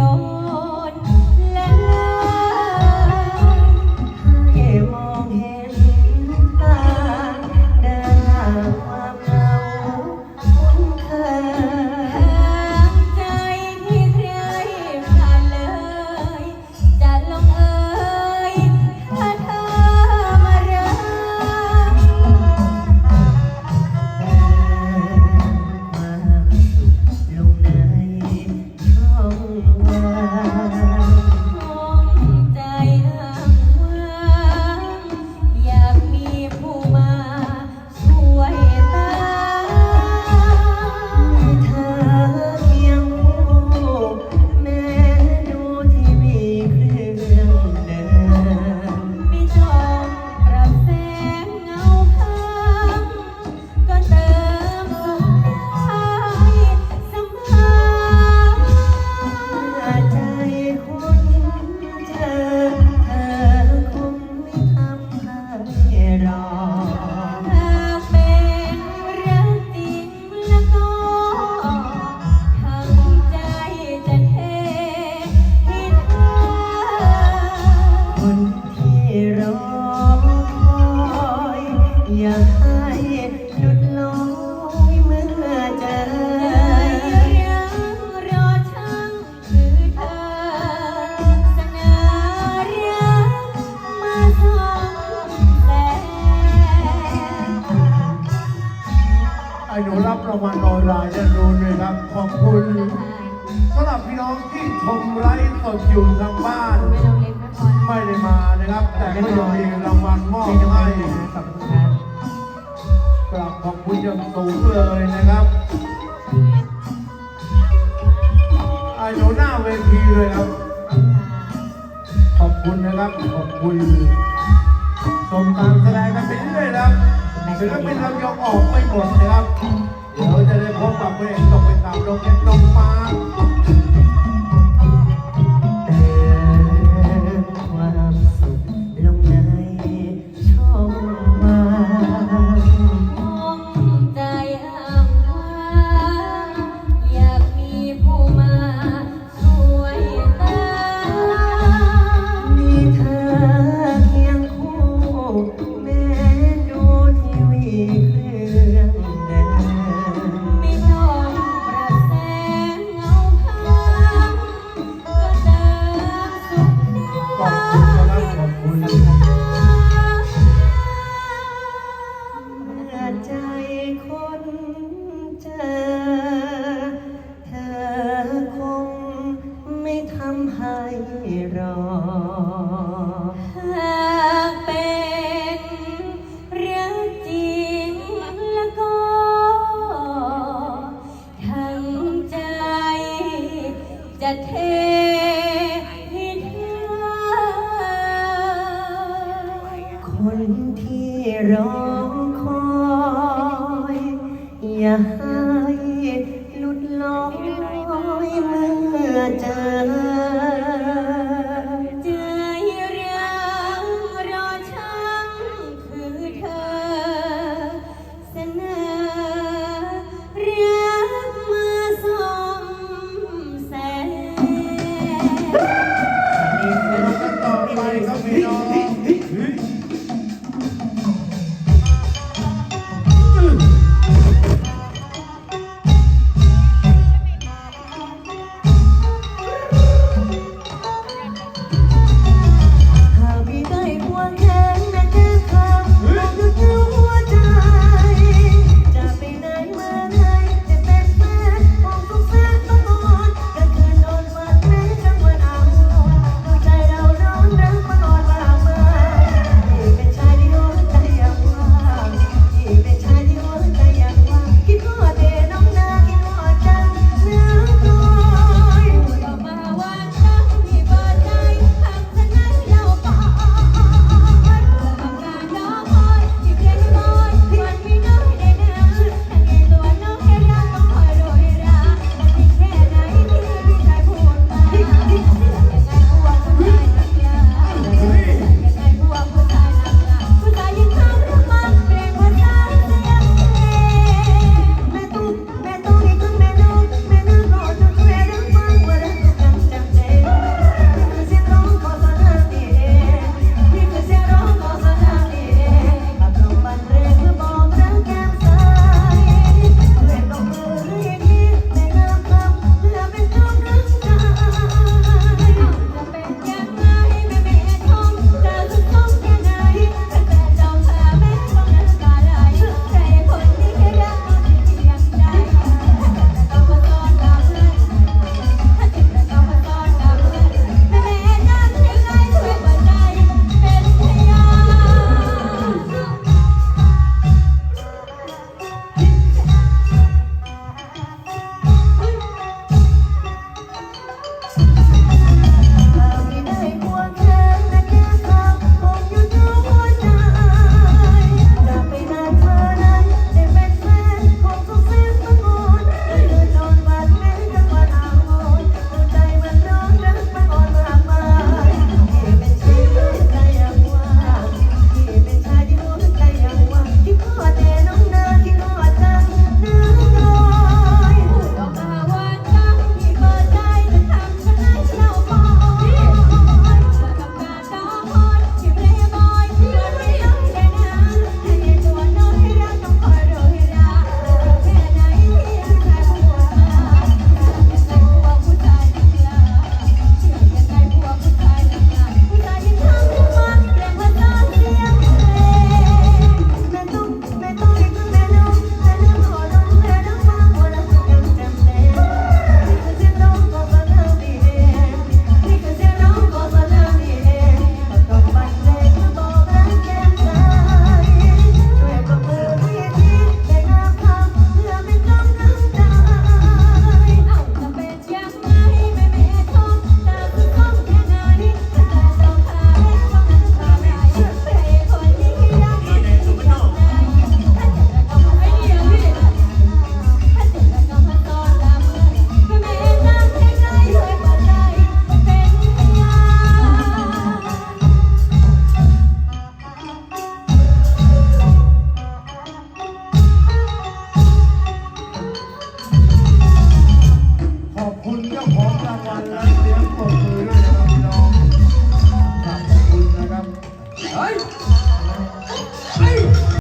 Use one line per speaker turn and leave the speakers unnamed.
려 ครั
บขอบคุณสำหรับพี่น้องที่ชมไลฟ์สดอยู่ทางบ้าน
ไม่ต้องเล็กนะพร
ไม่ได้มานะครับ แต่ก็ยังมีรางวัลมอบ
เป็นยังไง
ให้
นะขอบคุณครับ
กราบขอบคุณอย่างสูงเลยนะครับไอ้หนูหน้าเวทีเลยครับ ขอบคุณนะครับ ขอบคุณชมการแสดงกันไปเรื่อยนะครับศิลปินเรายังออกไม่หมดนะครับ เดี๋ยวจะได้พบกับพระเอกตกเป็น ตามโรงเย็นตรงฟ้า
อ